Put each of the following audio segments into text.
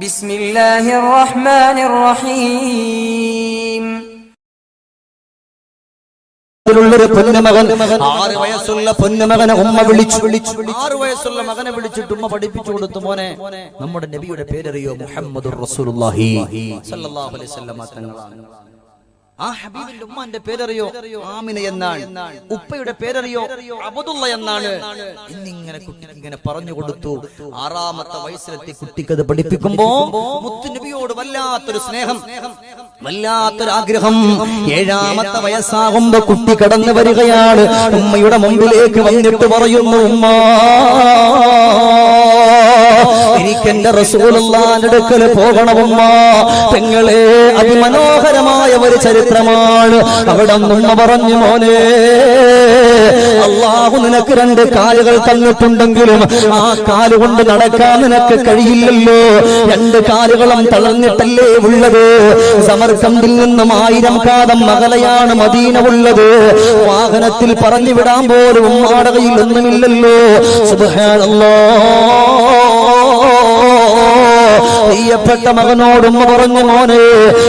ബിസ്മില്ലാഹിർ റഹ്മാനിർ റഹീം ൊരു പൊന്നുമകൻ ആറ് വയസ്സുള്ള പൊന്നുമകനെ ഉമ്മ വിളിച്ചു വിളിച്ചു ആറ് വയസ്സുള്ള മകനെ വിളിച്ചിട്ട് ഉമ്മ പഠിപ്പിച്ചു കൊടുത്തു മോനെ. നമ്മുടെ നബിയുടെ പേരറിയോ മുഹമ്മദ് റസൂലുള്ളാഹി. സല്ലല്ലാഹു അലൈഹി വസല്ലം തങ്ങളാണ്. ആ ഹബീബിന്റെ ഉമ്മാന്റെ പേരറിയോ? ആമിന എന്നാണ്. ഉപ്പയുടെ പേരറിയോ? അബദുള്ള എന്നാണ്. ഇന്നിങ്ങനെ കുട്ടി ഇങ്ങനെ പറഞ്ഞു കൊടുത്തു. ആറാമത്തെ വയസ്സിലെത്തി കുട്ടിക്കത് പഠിപ്പിക്കുമ്പോ മുത്തുനബിയോട് വല്ലാത്തൊരു സ്നേഹം വല്ലാത്തൊരു ആഗ്രഹം. ഏഴാമത്തെ വയസ്സാകുമ്പോ കുട്ടി കടന്നു വരികയാണ്. ഉമ്മയുടെ മുമ്പിലേക്ക് വന്നിട്ട് പറയുന്നു ഉമ്മ എനിക്കെന്റെ റസൂലുള്ളാന്റെ അടുക്കൽ പോകണമുമ്മ പെങ്ങളെ അതിമനോഹരമായ ഒരു ചരിത്രമാണ് അവിടെ നിന്ന് പറഞ്ഞു മോനെ. അള്ളാഹു നിനക്ക് രണ്ട് കാലുകൾ തന്നിട്ടുണ്ടെങ്കിലും ആ കാലുകൊണ്ട് നടക്കാൻ നിനക്ക് കഴിയില്ലല്ലോ. രണ്ട് കാലുകളും തളർന്നിട്ടല്ലേ ഉള്ളത്. സമർക്കന്തിൽ നിന്നും ആയിരം കാതം മകലയാണ് മദീന ഉള്ളത്. വാഹനത്തിൽ പറഞ്ഞു വിടാൻ പോലും വാടകയിൽ ഒന്നുമില്ലല്ലോ. സുബ്ഹാനല്ലാഹ് പ്രിയപ്പെട്ട മകനോടും പറഞ്ഞു മോനെ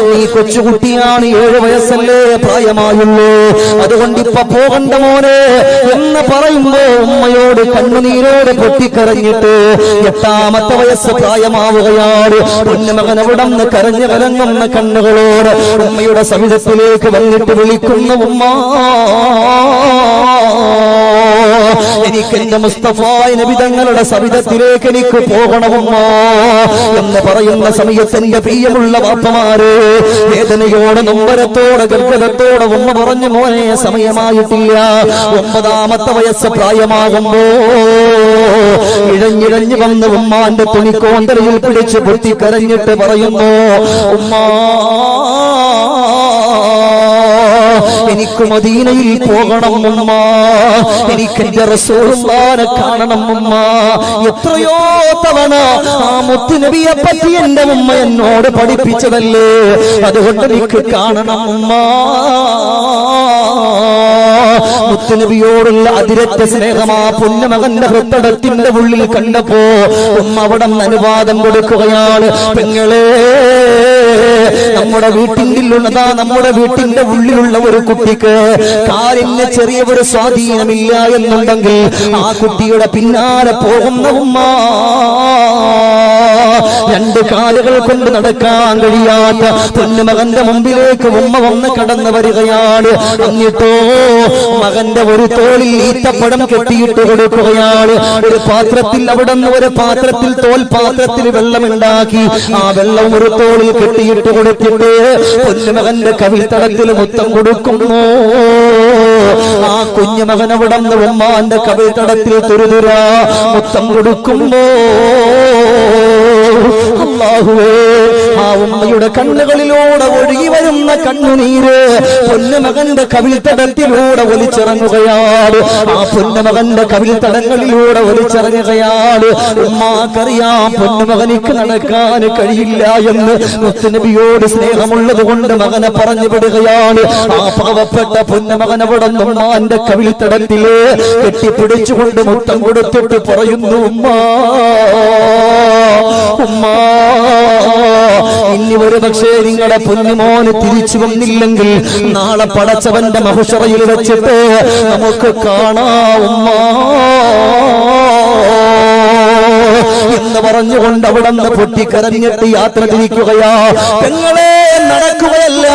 നീ കൊച്ചുകുട്ടിയാണ് ഏഴു വയസ്സല്ലേ പ്രായമായുള്ളൂ. അതുകൊണ്ട് ഇപ്പൊ പോകണ്ട മോനെ എന്ന് പറയുമ്പോ ഉമ്മയോട് കണ്ണുനീരോട് പൊട്ടിക്കരഞ്ഞിട്ട് എട്ടാമത്തെ വയസ്സ് പ്രായമാവുകയാണ്. പൊന്നുമകൻ അവിടെ നിന്ന് കരഞ്ഞു കലങ്ങുന്ന കണ്ണുകളോട് ഉമ്മയുടെ സവിധത്തിലേക്ക് വന്നിട്ട് വിളിക്കുന്ന ഉമ്മ. എനിക്ക് എന്റെ നബി നബിതങ്ങളുടെ സവിധത്തിലേക്ക് എനിക്ക് പോകണമോ എന്ന് പറയുന്ന സമയത്ത് എന്റെ പ്രിയമുള്ള വാപ്പമാര് വേദനയോടെ നൊമ്പരത്തോടെ ഗർഭതത്തോടെ ഉമ്മ പറഞ്ഞു മോനെ സമയമായിട്ടില്ല. ഒമ്പതാമത്തെ വയസ്സ് പ്രായമാകുമ്പോ ഇഴഞ്ഞിഴഞ്ഞു വന്ന് ഉമ്മാന്റെ തുണിക്കോന്തരയിൽ പിടിച്ച് പൊട്ടിക്കരഞ്ഞിട്ട് പറയുന്നു ഉമ്മാ എനിക്ക് മദീനയിൽ പോകണം ഉമ്മ എനിക്ക് എന്റെ റസൂലുള്ളാനെ കാണണം ഉമ്മ എത്രയോ തവണ ആ മുത്തുനബിയെ പറ്റി എന്റെ ഉമ്മ എന്നോട് പഠിപ്പിച്ചതല്ലേ? അതുകൊണ്ട് എനിക്ക് കാണണം ഉമ്മ മുത്തുനബിയോടുള്ള അതിരറ്റ സ്നേഹമാ പൊന്നമകന്റെ ഹൃദയത്തിന്റെ ഉള്ളിൽ കണ്ടപ്പോ ഉമ്മ അവിടെ അനുവാദം കൊടുക്കുകയാണ്. പെങ്ങളെ നമ്മുടെ വീട്ടിലുള്ളതാ നമ്മുടെ വീട്ടിന്റെ ഉള്ളിലുള്ള ഒരു കുട്ടിക്ക് കാലിന് ചെറിയ ഒരു സ്വാധീനമില്ല എന്നുണ്ടെങ്കിൽ ആ കുട്ടിയുടെ പിന്നാലെ പോകുന്ന ഉമ്മ. രണ്ട് കാലുകൾ കൊണ്ട് നടക്കാൻ കഴിയാത്ത പൊന്നുമകന്റെ മുമ്പിലേക്ക് ഉമ്മ വന്ന് കടന്നു വരികയാണ്. എന്നിട്ടോ മകന്റെ ഒരു തോളിൽ ഈത്തപ്പഴം കെട്ടിയിട്ട് കൊടുക്കുകയാണ്. ഒരു പാത്രത്തിൽ അവിടെ നിന്ന് ഒരു പാത്രത്തിൽ തോൽ പാത്രത്തിൽ വെള്ളമുണ്ടാക്കി ആ വെള്ളം ഒരു തോളിൽ കെട്ടിയിട്ട് കൊടുത്തിട്ട് പൊന്നുമകന്റെ കവിത്തടത്തിൽ മുത്തം കൊടുക്കുന്നു. ആ കുഞ്ഞുമകൻ അവിടെ നിന്ന് ഉമ്മാന്റെ കവിത്തടത്തിൽ തുരുതുര മുത്തം കൊടുക്കുമ്പോ അള്ളാഹുവേ ആ ഉമ്മയുടെ കണ്ണുകളിലൂടെ ഒഴുകി വരുന്ന കണ്ണുനീര് പൊന്നുമകന്റെ കവിൾത്തടത്തിലൂടെ ഒലിച്ചിറങ്ങുകയാണ്. ആ പൊന്നുമകന്റെ കവിൾത്തടങ്ങളിലൂടെ ഒലിച്ചിറങ്ങുകയാണ്. ഉമ്മാക്കറിയാം പൊന്നുമകനിക്ക് നടക്കാൻ കഴിയില്ല എന്ന് മുത്തുനബിയോട് സ്നേഹമുള്ളത് കൊണ്ട് മകനെ പറഞ്ഞു വിടുകയാണ്. ആ പാവപ്പെട്ട പൊന്നുമകൻ അവിടെ ഉമ്മാന്റെ കവിൾത്തടത്തിൽ കെട്ടിപ്പിടിച്ചുകൊണ്ട് മുത്തം കൊടുത്തിട്ട് പറയുന്നു ഉമ്മ ഇനി ഒരു പക്ഷേ നിങ്ങളുടെ പൊന്നുമോന് തിരിച്ചു വന്നില്ലെങ്കിൽ നാളെ പടച്ചവന്റെ മഹുഷറയിൽ വെച്ചിട്ട് നമുക്ക് കാണാവുമ്മ എന്ന് പറഞ്ഞുകൊണ്ട് അവിടെ നിന്ന് പൊട്ടിക്കരഞ്ഞിട്ട് യാത്ര തിരിക്കുകയാ. പെങ്ങളെ നടക്കുകയല്ല.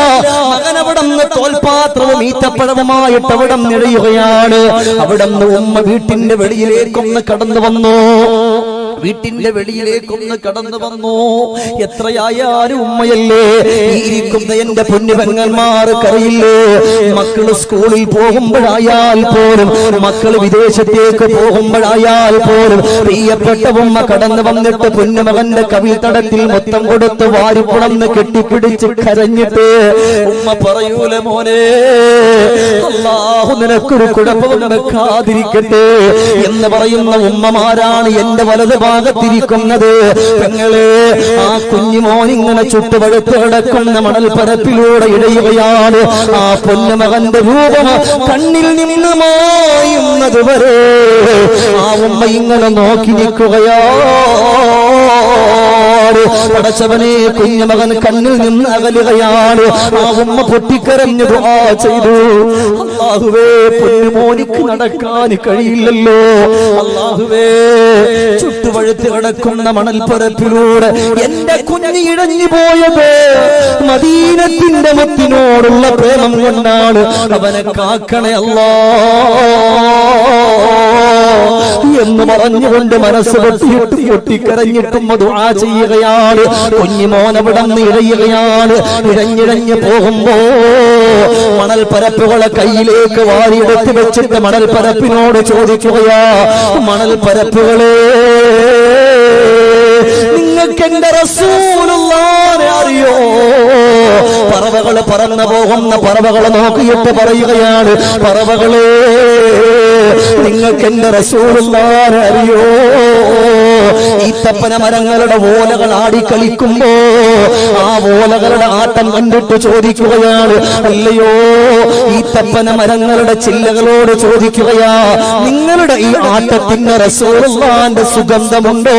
തോൽപാത്രവും ഈത്തപ്പഴവുമായിട്ട് അവിടെ നിഴയുകയാണ് അവിടെ നിന്ന് ഉമ്മ വീട്ടിന്റെ വെളിയിലേക്കൊന്ന് കടന്നു വന്നു. വീട്ടിന്റെ വെളിയിലേക്കൊന്ന് കടന്നു. വന്നു എത്രയായാലും ഉമ്മയല്ലേ? ഇരിക്കുന്ന എന്റെ പൊന്നുപെങ്ങന്മാർ കറിയില്ലേ മക്കൾ സ്കൂളിൽ പോകുമ്പോഴായാൽ പോലും മക്കൾ വിദേശത്തേക്ക് പോകുമ്പോഴായാൽ പോലും പ്രിയപ്പെട്ട ഉമ്മ കടന്നു വന്നിട്ട് പൊന്നുമകന്റെ കവിൾത്തടത്തിൽ മൊത്തം കൊടുത്ത് വാരിപ്പുണന്ന് കെട്ടിപ്പിടിച്ച് കരഞ്ഞിട്ട് ഉമ്മ പറയൂല മോനെ അള്ളാഹു നിനക്കൊരു കുഴപ്പവും വെക്കാതിരിക്കട്ടെ എന്ന് പറയുന്ന ഉമ്മമാരാണ് എന്റെ വലത് ഭാഗത്തിരിക്കുന്നത് തങ്ങളെ ആ കുഞ്ഞുമോൻ ഇങ്ങനെ ചുട്ടുപഴുത്ത് കിടക്കുന്ന മണൽപ്പരപ്പിലൂടെ ഇടയുകയാണ്. ആ പൊന്നുമകന്റെ രൂപം കണ്ണിൽ നിന്ന് മായുന്നത് വരെ ആ ഉമ്മ ഇങ്ങനെ നോക്കി നിൽക്കുകയാണ്. പടച്ചവനെ കുഞ്ഞുമകൻ കണ്ണിൽ നിന്ന് അകലുകയാണ്. ആ ഉമ്മ പൊട്ടിക്കരഞ്ഞു ദുആ ചെയ്തു. അള്ളാഹുവേ പൊന്നുമോനിക്ക് നടക്കാൻ കഴിയില്ലല്ലോ. അള്ളാഹുവേ ചുട്ടുപഴുത്ത് കിടക്കുന്ന മണൽപ്പരപ്പിലൂടെ എന്റെ കുഞ്ഞ് ഇഴഞ്ഞു പോയത് മദീനത്തിന്റെ മുത്തിനോടുള്ള പ്രേമം കൊണ്ടാണ്. അവനെ കാക്കണേ അല്ലാ. എന്ന് പറഞ്ഞുകൊണ്ട് മനസ്സ് പൊട്ടിയിട്ട് പൊട്ടിക്കരഞ്ഞിട്ടും ദുആ ചെയ്യുകയാണ്. കുഞ്ഞിമോനവിടന്ന് ഇഴയുകയാണ്. ഇഴഞ്ഞിഴഞ്ഞ് പോകുമ്പോ മണൽപ്പരപ്പുകളെ കയ്യിലേക്ക് വാരിയെടുത്ത് വെച്ചിട്ട് മണൽപ്പരപ്പിനോട് ചോദിക്കുകയാ മണൽപ്പരപ്പുകളെ നിങ്ങൾക്ക് എന്റെ റസൂലുള്ളാനെ അറിയോ? പറവകൾ പറന്നു പോകുന്ന പറവകളെ നോക്കിയിട്ട് പറയുകയാണ് പറവകളെ നിങ്ങൾക്ക് എന്റെ റസൂലുള്ളാനെ അറിയോ? ഈ തപ്പന മരങ്ങളുടെ ഓലകൾ ആടിക്കളിക്കുമ്പോ ആ ഓലകളുടെ ആട്ടം കണ്ടിട്ട് ചോദിക്കുകയാണ് അല്ലയോ ഈ തപ്പന മരങ്ങളുടെ ചില്ലകളോട് ചോദിക്കുകയാ നിങ്ങളുടെ ഈ ആട്ടത്തിന്റെ റസൂലുള്ളാന്റെ സുഗന്ധമുണ്ടോ?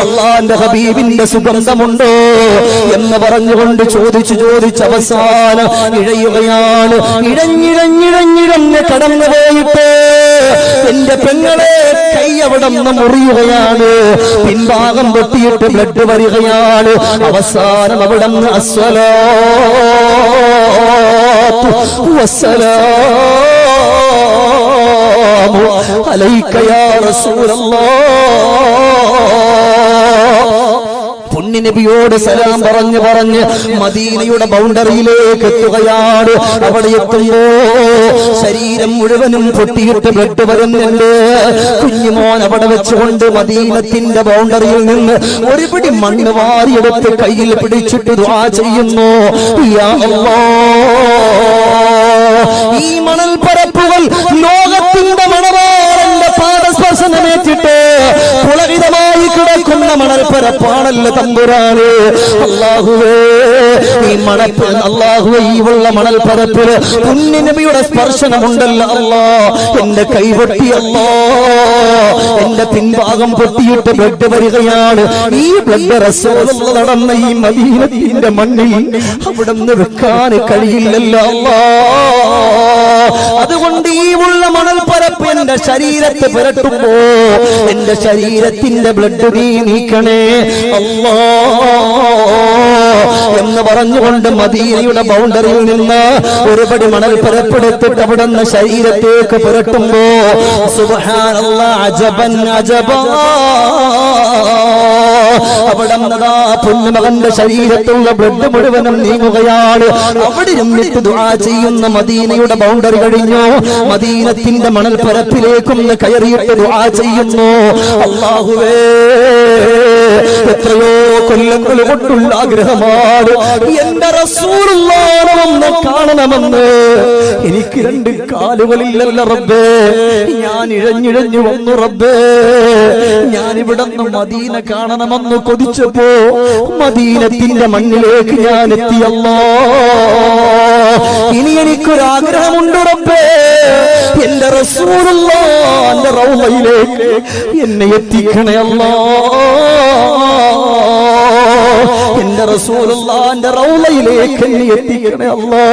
അള്ളാന്റെ ഹബീബിന്റെ സുഗന്ധമുണ്ടോ എന്ന് പറഞ്ഞുകൊണ്ട് ചോദിച്ചു ചോദിച്ച് അവസാനം ഇഴയുകയാണ് ഇഴഞ്ഞിഴഞ്ഞിഴഞ്ഞിഴഞ്ഞ് കടന്നു പോയിട്ട് എന്റെ പെങ്ങളെ കൈ അവിടെ നിന്ന് മുറിയുകയാണ് പിൻഭാഗം പൊട്ടിയിട്ട് ബ്ലഡ് വരികയാണ് അവസാനം അവിടെ നിന്ന് അസ്വലോ عليك يا رسول പുണ്യനബിയോട് സലാം പറഞ്ഞു പറഞ്ഞ് മദീനയുടെ ബൗണ്ടറിയിലേക്ക് എത്തുകയാണ്. അവിടെ എത്തുമ്പോ ശരീരം മുഴുവനും പൊട്ടിയിട്ട് ബ്ലഡ് വരുന്നുണ്ട്. കുഞ്ഞുമോൻ അവിടെ വെച്ചുകൊണ്ട് മദീനത്തിന്റെ ബൗണ്ടറിയിൽ നിന്ന് ഒരു പിടി മണ്ണ് വാരിയെടുത്ത് കയ്യിൽ പിടിച്ചിട്ട് ദ്വാ ചെയ്യുന്നു. ഈ മണൽ പരപ്പുകൾ ലോകത്തിന്റെ മണവാളന്റെ പാദസ്പർശനമേറ്റിട്ട് പുളകിതമായി കിടക്കുന്ന മണൽപ്പരപ്പാണല്ല പരപ്പാണല്ലോ തമ്പുരാന്. അള്ളാഹുവേ ഈ മണപ്പ് അള്ളാഹുവേ ഈ ഉള്ള മണൽപ്പരപ്പിൽ പരപ്പിൽ സ്പർശനമുണ്ടല്ല അല്ലാ എന്റെ കൈ പൊട്ടിയല്ലോ എന്റെ പിൻഭാഗം പൊട്ടിയിട്ട് ബ്ലഡ് വരികയാണ്. ഈ ബ്ലഡ് റസൂലുള്ള നടന്ന ഈ മദീനത്തിന്റെ മണ്ണിൽ അവിടെ നിന്ന് വെക്കാൻ കഴിയില്ലല്ലോ അല്ലാ അതുകൊണ്ട് ഈ ഉള്ള മണൽ പരപ്പ് എന്റെ ശരീരത്തെ പുരട്ടുമ്പോ എന്റെ ശരീരത്തിന്റെ ബ്ലഡ് നീ നീക്കണേ. എന്ന് പറഞ്ഞുകൊണ്ട് മദീനയുടെ ബൗണ്ടറിയിൽ നിന്ന് ഒരുപടി മണൽ പുരപ്പെടുത്തിട്ട് അവിടെ നിന്ന് ശരീരത്തേക്ക് പുരട്ടുമ്പോ സുബ്ഹാനല്ലാ അജബൻ അജബാ. അവിടെ നദാ പൊന്നുമകന്റെ ശരീരത്തുള്ള ബ്ലഡ് മുഴുവനും നീങ്ങുകയാണ്. അവിടെ നിന്നിട്ട് ദുആ ചെയ്യുന്ന മദീനയുടെ ബൗണ്ടറി കഴിഞ്ഞു. മദീനത്തിന്റെ മണൽ പരപ്പിലേക്കൊന്ന് കയറിയിട്ട് ദുആ ചെയ്യുന്നു. അള്ളാഹുവേ എത്രയോ കൊല്ലങ്ങൾ കൊണ്ടുള്ള ആഗ്രഹമാണ്. എന്റെ റസൂറുള്ളാണെന്ന് കാണണമെന്ന്. എനിക്ക് രണ്ട് കാലുകളില്ലല്ല റബ്ബേ. ഞാൻ ഇഴഞ്ഞിഴഞ്ഞു വന്നു റബ്ബേ. ഞാൻ ഇവിടെ മദീന കാണണമെന്ന് കൊതിച്ചപ്പോ മദീനത്തിന്റെ മണ്ണിലേക്ക് ഞാൻ എത്തിയല്ലോ ഇനി എനിക്കൊരാഗ്രഹമുണ്ട് റബ്ബേ. എന്റെ റസൂറുള്ള എന്റെ റൗമയിലേക്ക് എന്നെ എത്തിക്കണേ അല്ലാ. എന്റെ റസൂലുള്ളാന്റെ റൗളയിലേക്ക് എന്നെ എത്തിക്കണേ അല്ലോ.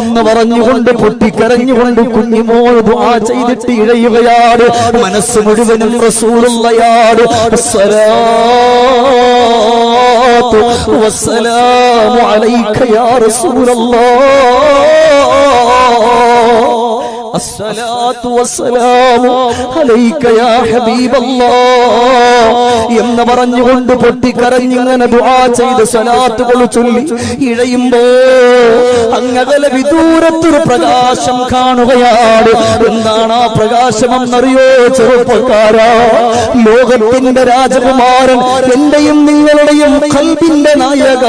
എന്ന് പറഞ്ഞുകൊണ്ട് പൊട്ടിക്കരഞ്ഞുകൊണ്ട് കുഞ്ഞുമോൾ ദുആ ചെയ്തിട്ട് ഇഴയുകയാണ്. മനസ്സ് മുഴുവനും റസൂലുള്ളയാണ് വസ്സലാമു അലൈക യാ റസൂലുള്ളാ എന്ന് പറഞ്ഞുകൊണ്ട് പൊട്ടിക്കരഞ്ഞിങ്ങനെ ദുആ ചെയ്ത് സ്വലാത്തുകൾ ചൊല്ലി ഇഴയുമ്പോ അങ്ങകലെ വിദൂരത്തൊരു പ്രകാശം കാണുകയാണ്. എന്താണ് ആ പ്രകാശം എന്നറിയോ ചെറുപ്പക്കാരാ? ലോകത്തിന്റെ രാജകുമാരൻ എന്റെയും നിങ്ങളുടെയും കൽബിന്റെ നായക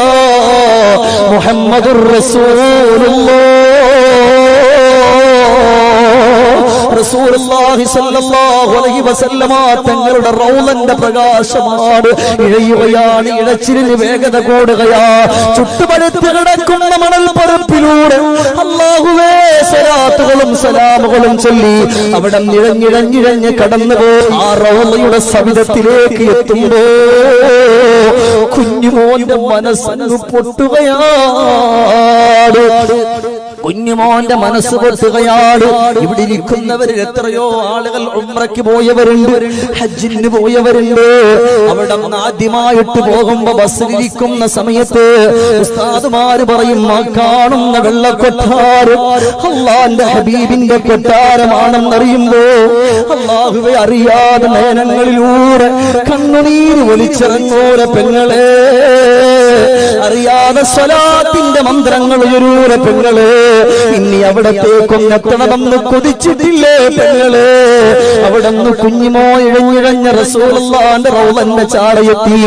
മുഹമ്മദുർ റസൂലുള്ളാഹ് തങ്ങളുടെ റൗലന്റെ പ്രകാശമാണ്. ഇഴയുകയാണ് ഇഴച്ചിലിന് വേഗത കൂടുകയാ. ചുട്ടുപഴുത്ത് കിടക്കുന്ന മണൽ പറപ്പിലൂടെ അള്ളാഹുവേ സലാത്തുകളും സലാമുകളും ചൊല്ലി അവിടെ നിഴഞ്ഞിഴഞ്ഞിഴഞ്ഞ് കടന്നു ആ റൗലയുടെ സവിധത്തിലേക്ക് എത്തുമ്പോ കുഞ്ഞുമോന്റെ മനസ്സങ്ങ് പൊട്ടുകയാണ്. കുഞ്ഞുമോന്റെ മനസ്സ് പൊട്ടുകയാണ് ഇവിടെ ഇരിക്കുന്നവരിൽ എത്രയോ ആളുകൾ ഉമ്രയ്ക്ക് പോയവരുണ്ട് ഹജ്ജിന് പോയവരുണ്ട്. അവിടെ ആദ്യമായിട്ട് പോകുമ്പോ ബസ്സിലിരിക്കുന്ന സമയത്ത് ഉസ്താദുമാര് പറയും ആ കാണുന്ന വെള്ളക്കൊട്ടാരം അള്ളാന്റെ ഹബീബിന്റെ കൊട്ടാരമാണെന്നറിയുമ്പോ അള്ളാഹുവെ അറിയാതെ നയനങ്ങളിലൂടെ കണ്ണുനീര് ഒലിച്ചിറങ്ങോലെ പെങ്ങളെ. അറിയാതെ സ്വലാത്തിന്റെ മന്ത്രങ്ങൾ ഉയരൂരെ പെങ്ങളെ. ഇനി അവിടത്തേക്കൊന്നെത്തണമെന്ന് കൊതിച്ചിട്ടില്ലേ പെങ്ങൾ? അവിടെ നിന്ന് കുഞ്ഞിമോ ഇഴഞ്ഞിഴഞ്ഞ റസൂലുള്ളാന്റെ റൗലന്റെ ചാടയെത്തി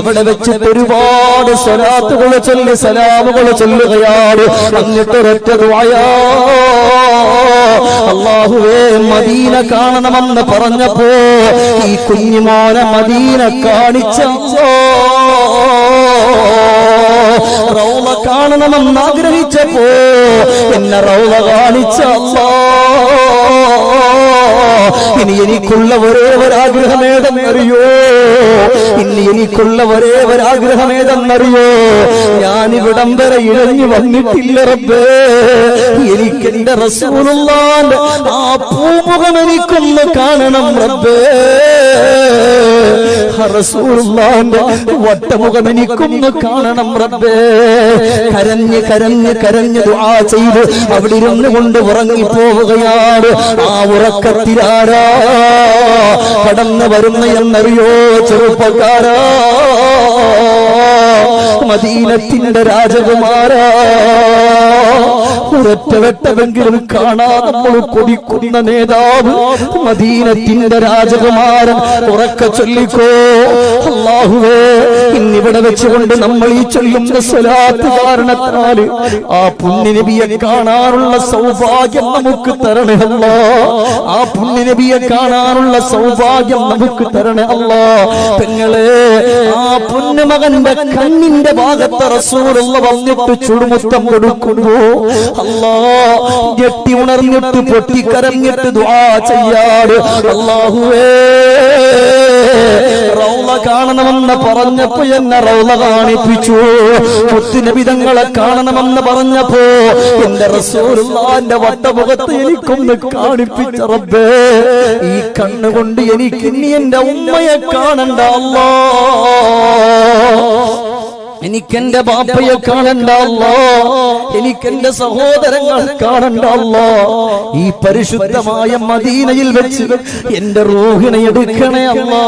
അവിടെ വെച്ച് ഒരുപാട് സ്വലാത്തുകൾ ചൊല്ലി സലാമുകൾ ചൊല്ലുകയാണ്. എന്നിട്ടൊരൊറ്റ ദുആയാ. അള്ളാഹുവേ മദീന കാണണമെന്ന് പറഞ്ഞപ്പോ ഈ കുഞ്ഞിമോനെ മദീന കാണിച്ച റൗള കാണണമെന്ന് ആഗ്രഹിച്ചപ്പോ എന്നെ റൗള കാണിച്ച ഇനി എനിക്കുള്ള ഒരേ ഒരാഗ്രഹം ഏതെന്നറിയോ ഇനി എനിക്കുള്ള ഒരേ ഒരാഗ്രഹം ഏതെന്നറിയോ ഞാൻ ഇവിടം വരെ ഇഴഞ്ഞു വന്നിട്ടില്ല റബ്ബേ. എനിക്കെന്റെ റസൂലുള്ളാന്റെ ആ പൂമുഖം എനിക്കൊന്ന് കാണണം റബ്ബേ. റസൂലുള്ളാന്റെ വട്ടമുഖം എനിക്കൊന്ന് കാണണം റബ്ബേ. കരഞ്ഞ് കരഞ്ഞ് കരഞ്ഞ് ദുആ ചെയ്ത് അവിടെ ഇരുന്നു കൊണ്ട് ഉറങ്ങിപ്പോവുകയാണ്. ആ ഉറക്കത്തിലാരാ കടന്നു വരുന്ന എന്നറിയോ ചെറുപ്പക്കാരാ? മദീനത്തിന്റെ രാജകുമാരാ. വെട്ടമെങ്കിലും കാണാ നമ്മൾ കൊതിക്കുന്ന നേതാവ് മദീനത്തിന്റെ രാജകുമാരൻ. ഉറക്ക ചൊല്ലിക്കോ അള്ളാഹുവേ ഇന്നിവിടെ വെച്ചുകൊണ്ട് നമ്മൾ ഈ ചൊല്ലുന്ന സ്വലാത്ത് കാരണത്താൽ ആ പുണ്യനബിയെ കാണാനുള്ള സൗഭാഗ്യം നമുക്ക് തരണേ അല്ലാ. ആ പുണ്യനബിയെ കാണാനുള്ള സൗഭാഗ്യം നമുക്ക് തരണേ അല്ലാ. പെങ്ങളെ ആ പുണ്യമകന്റെ കണ്ണിന്റെ ഭാഗത്ത് റസൂലുള്ള വന്നിട്ട് ചുടുമുത്തം കൊടുക്കുമ്പോ അല്ലാ ഞെട്ടി ഉണർന്നിട്ട് പൊട്ടിക്കരഞ്ഞിട്ട് ദുആ ചെയ്യാട്. അല്ലാഹുവേ റൗള കാണണമെന്ന് പറഞ്ഞപ്പോ എന്നെ റൗള കാണിപ്പിച്ചു. മുത്തുനബിതങ്ങളെ കാണണമെന്ന് പറഞ്ഞപ്പോ എന്റെ റസൂലുള്ളാന്റെ വട്ടമുഖത്ത് എനിക്കൊന്ന് കാണിപ്പിച്ച റബ്ബേ ഈ കണ്ണുകൊണ്ട് എനിക്ക് ഇനി എന്റെ ഉമ്മയെ കാണണ്ട. അല്ലാ. എനിക്കെന്റെ ബാപ്പയെ കാണണ്ടല്ലോ? എനിക്കെന്റെ സഹോദരങ്ങൾ കാണണ്ടല്ലോ? ഈ പരിശുദ്ധമായ മദീനയിൽ വെച്ച് എന്റെ റൂഹിനെ എടുക്കണേ അല്ലോ.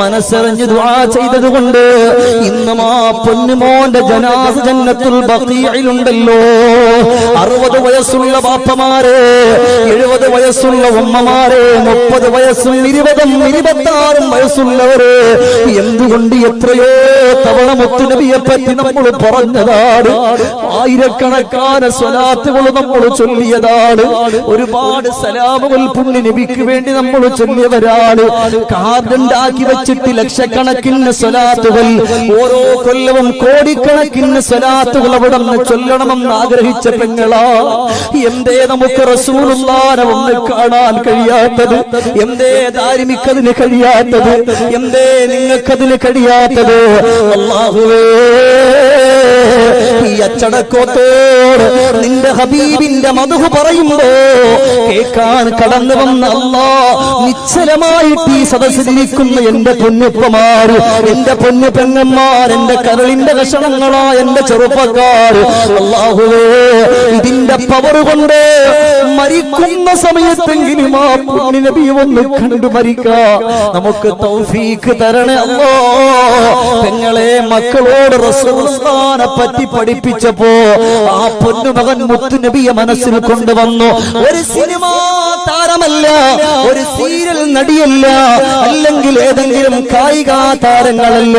മനസ്സറിഞ്ഞ് ചെയ്തത് കൊണ്ട് ഇന്നും ആ പൊന്നുമോന്റെ ജനാസ ജന്നത്തുൽ ബഖീഇലുണ്ടല്ലോ അറുപത് വയസ്സുള്ള ബാപ്പമാരെ എഴുപത് വയസ്സുള്ള ഉമ്മമാരെ മുപ്പത് വയസ്സും ഇരുപതും ഇരുപത്താറും വയസ്സുള്ളവര് എന്തുകൊണ്ട് എത്രയോ തവണ മുത്തുനബിയെ പറ്റി നമ്മൾ പറഞ്ഞതാണ്? ആയിരക്കണക്കാന സ്വലാത്തുകൾ നമ്മൾ ചൊല്ലിയതാണ്. ഒരുപാട് സലാമുകൾ പുണ്യ നബിക്ക് വേണ്ടി നമ്മൾ ചൊല്ലിയവരാണ്. കാർഡുണ്ടാക്കി വെച്ചിട്ട് ലക്ഷക്കണക്കിന് സ്വലാത്തുകൾ ഓരോ കൊല്ലവും കോടിക്കണക്കിന് സ്വലാത്തുകൾ അവിടെ നിന്ന് ചൊല്ലണമെന്ന് ആഗ്രഹിച്ച പെങ്ങളാ. എന്തേ നമുക്ക് റസൂലുള്ളാനെ ഒന്ന് കാണാൻ കഴിയാത്തത്? എന്തേ ധാരിമിക്കതിന് കഴിയാത്തത്? എന്തേ നിങ്ങൾക്കതിന് കഴിയാത്തത്? അള്ളാഹുവേ ഈ അച്ചടക്കത്തോട് നിന്റെ ഹബീബിന്റെ മധു പറയുമ്പോ കേൾക്കാൻ കടന്നു വന്ന അല്ലാ നിശ്ചലമായിട്ട് ഈ സദസ്സിലിരിക്കുന്ന എന്റെ പൊന്നുപ്പമാർ എന്റെ പൊന്നു പെങ്ങന്മാർ എന്റെ കരളിന്റെ കഷണങ്ങളാ എന്റെ ചെറുപ്പക്കാർ അള്ളാഹുവേ ഇതിന്റെ പവർ കൊണ്ട് മരിക്കുന്ന സമയത്തെങ്കിലും ആ പുണ്യനബി ഒന്ന് കണ്ടു മരിക്ക. നമുക്ക് തൗഫീഖ് തരണേ അല്ലോ. പെങ്ങളെ മക്കളോട് റസൂലുള്ളാനെ പറ്റി പഠിപ്പിച്ചപ്പോ ആ മുത്തു നബിയെ മനസ്സിൽ കൊണ്ടുവന്നു. ഒരു സിനിമ താരമല്ല ഒരു സീരിയൽ നടിയല്ല അല്ലെങ്കിൽ ഏതെങ്കിലും കായിക താരങ്ങളല്ല.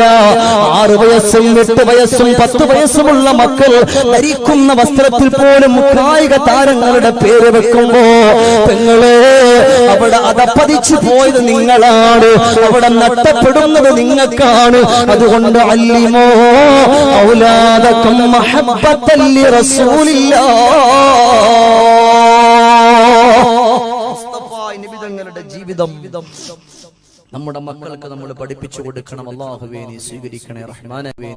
ആറു വയസ്സും എട്ട് വയസ്സും പത്ത് വയസ്സുമുള്ള മക്കൾ ധരിക്കുന്ന വസ്ത്രത്തിൽ പോലും കായിക താരങ്ങളുടെ പേര് വെക്കുമ്പോ പെങ്ങളെ അവിടെ അതപ്പതിച്ചു പോയത് നിങ്ങളാണ്. അവിടെ നഷ്ടപ്പെടുന്നത് നിങ്ങൾക്കാണ്. അതുകൊണ്ട് അല്ലിമോ ഔലാദക്കും മഹബ്ബത്തല്ലി റസൂലില്ലാ. ജീവിതം നമ്മുടെ മക്കൾക്ക് നമ്മൾ പഠിപ്പിച്ചു കൊടുക്കണം. അള്ളാഹുവേ നീ സ്വീകരിക്കണേ റഹ്മാനവേ